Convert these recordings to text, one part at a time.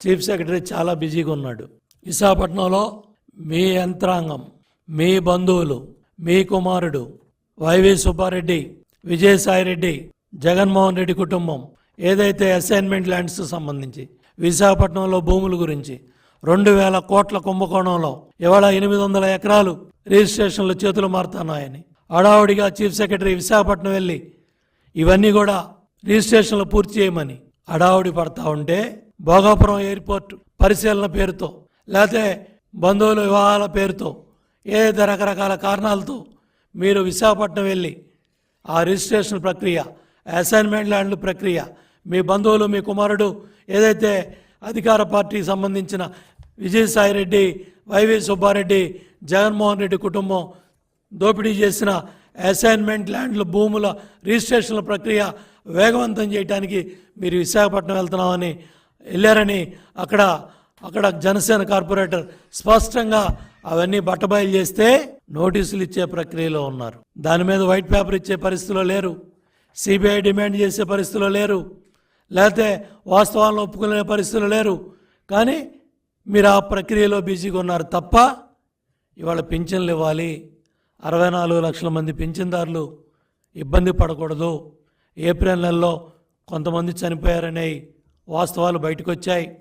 Chief secretary చాలా బిజీగా ఉన్నాడు. విశాఖపట్నంలో మీ యంత్రాంగం మీ బంధువులు మీ కుమారుడు వైవి సుబ్బారెడ్డి విజయసాయిరెడ్డి జగన్మోహన్ రెడ్డి కుటుంబం ఏదైతే అసైన్మెంట్ ల్యాండ్స్ సంబంధించి విశాఖపట్నంలో భూముల గురించి రెండు వేల కోట్ల కుంభకోణంలో ఇవాళ ఎనిమిది వందల ఎకరాలు రిజిస్ట్రేషన్లు చేతులు మారుతున్నాయని హడావుడిగా చీఫ్ సెక్రటరీ విశాఖపట్నం వెళ్ళి ఇవన్నీ కూడా రిజిస్ట్రేషన్లు పూర్తి చేయమని హడావుడి పడతా ఉంటే భోగాపురం ఎయిర్పోర్ట్ పరిశీలన పేరుతో లేకపోతే బంధువుల వివాహాల పేరుతో ఏదైతే రకరకాల కారణాలతో మీరు విశాఖపట్నం వెళ్ళి ఆ రిజిస్ట్రేషన్ ప్రక్రియ అసైన్మెంట్ ల్యాండ్ల ప్రక్రియ మీ బంధువులు మీ కుమారుడు ఏదైతే అధికార పార్టీకి సంబంధించిన విజయసాయిరెడ్డి వైవి సుబ్బారెడ్డి జగన్మోహన్ రెడ్డి కుటుంబం దోపిడీ చేసిన అసైన్మెంట్ ల్యాండ్ల భూముల రిజిస్ట్రేషన్ల ప్రక్రియ వేగవంతం చేయడానికి మీరు విశాఖపట్నం వెళ్తున్నామని వెళ్ళారని అక్కడ అక్కడ జనసేన కార్పొరేటర్ స్పష్టంగా అవన్నీ బట్టబయలు చేస్తే నోటీసులు ఇచ్చే ప్రక్రియలో ఉన్నారు. దాని మీద వైట్ పేపర్ ఇచ్చే పరిస్థితిలో లేరు. సిబిఐ డిమాండ్ చేసే పరిస్థితిలో లేరు. లేకపోతే వాస్తవాలను ఒప్పుకునే పరిస్థితిలో లేరు. కానీ మీరు ఆ ప్రక్రియలో బిజీగా ఉన్నారు తప్ప ఇవాళ పింఛన్లు ఇవ్వాలి. అరవై నాలుగు లక్షల మంది పింఛన్దారులు ఇబ్బంది పడకూడదు. ఏప్రిల్ నెలలో కొంతమంది చనిపోయారనే వాస్తవాలు బయటకు వచ్చాయి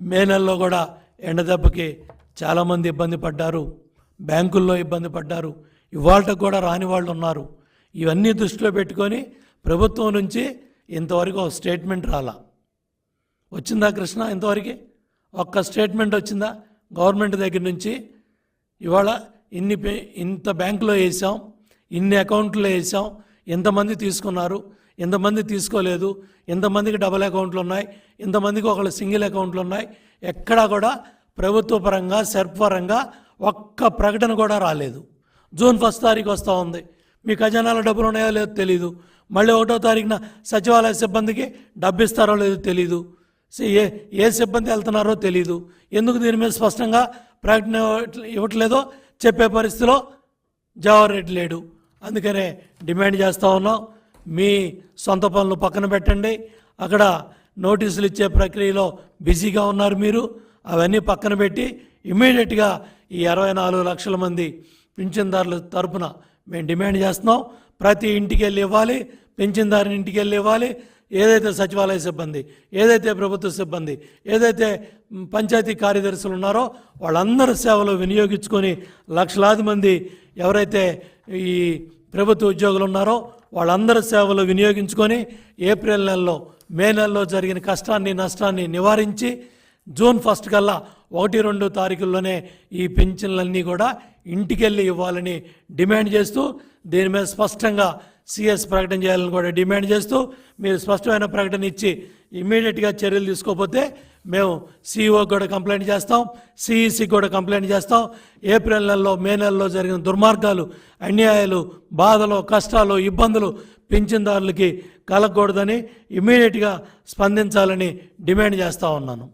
మే నెలలో కూడా ఎండదెబ్బకి చాలామంది ఇబ్బంది పడ్డారు. బ్యాంకుల్లో ఇబ్బంది పడ్డారు. ఇవాళ కూడా రాని వాళ్ళు ఉన్నారు ఇవన్నీ దృష్టిలో పెట్టుకొని ప్రభుత్వం నుంచి ఇంతవరకు ఒక స్టేట్మెంట్ రాలా. వచ్చిందా కృష్ణ ఇంతవరకు? ఒక్క స్టేట్మెంట్ వచ్చిందా? గవర్నమెంట్ దగ్గర నుంచి ఇవాళ ఇన్ని పే- ఇంత బ్యాంకులో వేసాం ఇన్ని అకౌంట్లో వేసాం ఎంతమంది తీసుకున్నారు ఇంతమంది తీసుకోలేదు ఇంతమందికి డబుల్ అకౌంట్లు ఉన్నాయి ఇంతమందికి ఒకళ్ళు సింగిల్ అకౌంట్లు ఉన్నాయి ఎక్కడా కూడా ప్రభుత్వ పరంగా సెర్ప్ పరంగా ఒక్క ప్రకటన కూడా రాలేదు. జూన్ ఫస్ట్ తారీఖు వస్తూ ఉంది. మీ ఖజానాలో డబ్బులు ఉన్నాయో లేదో తెలీదు. మళ్ళీ ఒకటో తారీఖున సచివాలయ సిబ్బందికి డబ్బు ఇస్తారో లేదో తెలీదు. ఏ ఏ సిబ్బంది వెళ్తున్నారో తెలీదు. ఎందుకు దీని మీద స్పష్టంగా ప్రకటన ఇవ్వట్లే- ఇవ్వట్లేదో చెప్పే పరిస్థితిలో జవహర్ రెడ్డి లేడు. అందుకనే డిమాండ్ చేస్తూ ఉన్నాం. మీ సొంత పనులు పక్కన పెట్టండి. అక్కడ నోటీసులు ఇచ్చే ప్రక్రియలో బిజీగా ఉన్నారు మీరు. అవన్నీ పక్కన పెట్టి ఇమీడియట్గా ఈ అరవై నాలుగు లక్షల మంది పింఛన్దారుల తరపున మేము డిమాండ్ చేస్తున్నాం. ప్రతి ఇంటికి వెళ్ళి ఇవ్వాలి పింఛన్దారుని ఇంటికి వెళ్ళి ఇవ్వాలి. ఏదైతే సచివాలయ సిబ్బంది ఏదైతే ప్రభుత్వ సిబ్బంది ఏదైతే పంచాయతీ కార్యదర్శులు ఉన్నారో వాళ్ళందరి సేవలు వినియోగించుకొని లక్షలాది మంది ఎవరైతే ఈ ప్రభుత్వ ఉద్యోగులు ఉన్నారో వాళ్ళందరి సేవలు వినియోగించుకొని ఏప్రిల్ నెలలో మే నెలలో జరిగిన కష్టాన్ని నష్టాన్ని నివారించి జూన్ ఫస్ట్ కల్లా ఒకటి రెండు తారీఖుల్లోనే ఈ పెన్షన్లన్నీ కూడా ఇంటికెళ్ళి ఇవ్వాలని డిమాండ్ చేస్తూ దీని మీద స్పష్టంగా సిఎస్ ప్రకటన చేయాలని కూడా డిమాండ్ చేస్తూ మీరు స్పష్టమైన ప్రకటన ఇచ్చి ఇమ్మీడియట్గా చర్యలు తీసుకోకపోతే మేము సిఇఓకి కూడా కంప్లైంట్ చేస్తాం సిఈసి కూడా కంప్లైంట్ చేస్తాం. ఏప్రిల్ నెలలో మే నెలలో జరిగిన దుర్మార్గాలు అన్యాయాలు బాధలు కష్టాలు ఇబ్బందులు పింఛన్దారులకి కలగకూడదని ఇమ్మీడియట్గా స్పందించాలని డిమాండ్ చేస్తూ ఉన్నాను.